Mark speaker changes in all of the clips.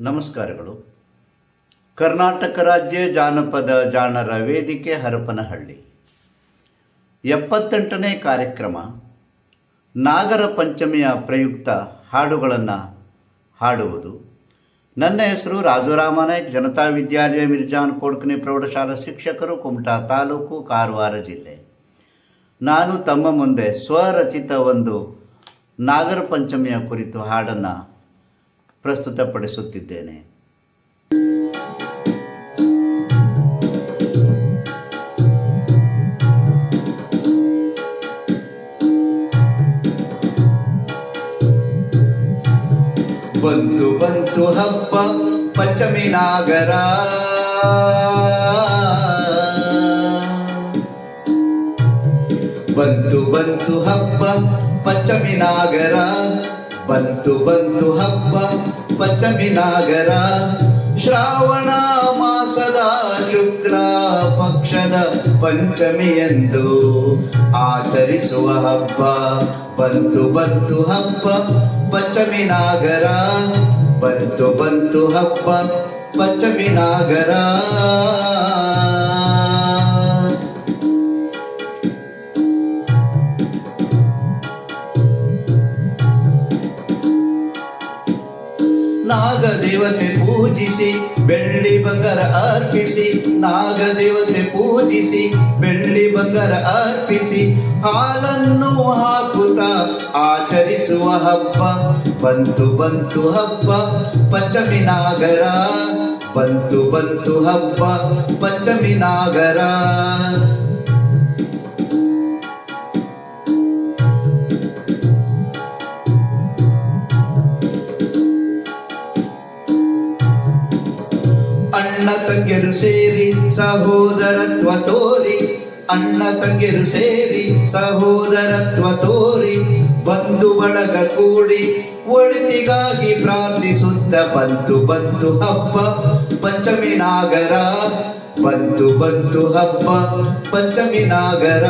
Speaker 1: ನಮಸ್ಕಾರಗಳು. ಕರ್ನಾಟಕ ರಾಜ್ಯ ಜಾನಪದ ಜಾಣರ ವೇದಿಕೆ ಹರಪನಹಳ್ಳಿ. ಎಪ್ಪತ್ತೆಂಟನೇ ಕಾರ್ಯಕ್ರಮ, ನಾಗರ ಪಂಚಮಿಯ ಪ್ರಯುಕ್ತ ಹಾಡುಗಳನ್ನು ಹಾಡುವುದು. ನನ್ನ ಹೆಸರು ರಾಜುರಾಮನಾಯ್ಕ್ ಜನತಾ ವಿದ್ಯಾಲಯ ಮಿರ್ಜಾನ್ ಕೋಡ್ಕನಿ ಪ್ರೌಢಶಾಲಾ ಶಿಕ್ಷಕರು, ಕುಮಟಾ ತಾಲೂಕು, ಕಾರವಾರ ಜಿಲ್ಲೆ. ನಾನು ತಮ್ಮ ಮುಂದೆ ಸ್ವರಚಿತ ಒಂದು ನಾಗರ ಪಂಚಮಿಯ ಕುರಿತು ಹಾಡನ್ನು ಪ್ರಸ್ತುತಪಡಿಸುತ್ತಿದ್ದೇನೆ. ಬಂತು ಬಂತು ಹಬ್ಬ ಪಂಚಮಿ ನಾಗರ. ಬಂತು ಬಂತು ಹಬ್ಬ ಪಂಚಮಿ ನಾಗರ. ಬಂತು ಬಂತು ಹಬ್ಬ, ಪಂಚಮಿ ನಾಗರ, ಶ್ರಾವಣ ಮಾಸದ ಶುಕ್ಲ ಪಕ್ಷದ ಪಂಚಮಿಯಂದು ಆಚರಿಸುವ ಹಬ್ಬ. ಬಂತು ಬಂತು ಹಬ್ಬ, ಪಂಚಮಿ ನಾಗರ, ಬಂತು ಬಂತು ಹಬ್ಬ, ಪಂಚಮಿ ನಾಗರ. ನಾಗದೇವತೆ ಪೂಜಿಸಿ, ಬೆಳ್ಳಿ ಬಂಗಾರ ಅರ್ಪಿಸಿ, ನಾಗದೇವತೆ ಪೂಜಿಸಿ, ಬೆಳ್ಳಿ ಬಂಗಾರ ಅರ್ಪಿಸಿ, ಹಾಲನ್ನು ಹಾಕುತ್ತಾ ಆಚರಿಸುವ ಹಬ್ಬ. ಬಂತು ಬಂತು ಹಬ್ಬ, ಪಂಚಮಿ ನಾಗರ. ಬಂತು ಬಂತು ಹಬ್ಬ, ಪಂಚಮಿ ನಾಗರ. ಅಣ್ಣ ತಂಗಿಯರು ಸೇರಿ ಸಹೋದರತ್ವ ತೋರಿ. ಅಣ್ಣ ತಂಗಿಯರು ಸೇರಿ ಸಹೋದರತ್ವ ತೋರಿ. ಬಂಧು ಬಳಗ ಕೂಡಿ ಒಳಿತಿಗಾಗಿ ಪ್ರಾರ್ಥಿಸುತ್ತ ಬಂತು ಬಂತು ಹಬ್ಬ. ಪಂಚಮಿ ನಾಗರ, ಬಂತು ಬಂತು ಹಬ್ಬ. ಪಂಚಮಿ ನಾಗರ.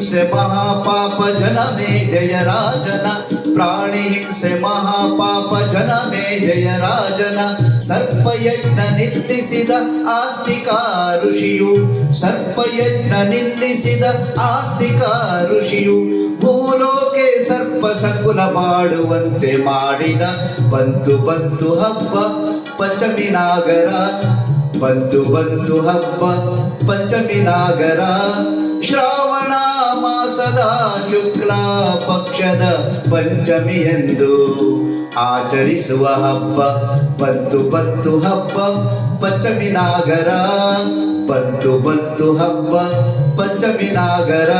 Speaker 1: ಹಿಂಸೆ ಮಹಾಪಾಪ ಜನಮೇ ಜಯ ರಾಜನ. ಪ್ರಾಣಿ ಹಿಂಸೆ ಮಹಾಪಾಪ ಜನಮೇ ಜಯ ರಾಜನ. ಸರ್ಪಯಜ್ಞ ನಿಲ್ಲಿಸಿದ ಆಸ್ತಿಕ ಋಷಿಯು. ಸರ್ಪಯಜ್ಞ ನಿಲ್ಲಿಸಿದ ಆಸ್ತಿಕ ಋಷಿಯು. ಭೂಲೋಕೆ ಸರ್ಪ ಸಕುಲ ಮಾಡುವಂತೆ ಮಾಡಿದ. ಬಂತು ಬಂತು ಹಬ್ಬ ಪಂಚಮಿ ನಾಗರ. ಬಂತು ಬಂತು ಹಬ್ಬ ಪಂಚಮಿ ನಾಗರ. ಮಾಸದ ಶುಕ್ಲ ಪಕ್ಷದ ಪಂಚಮಿಯಂದು ಆಚರಿಸುವ ಹಬ್ಬ. ಬಂತು ಬಂತು ಹಬ್ಬ, ಪಂಚಮಿ ನಾಗರ. ಬಂತು ಬಂತು ಹಬ್ಬ, ಪಂಚಮಿ ನಾಗರ.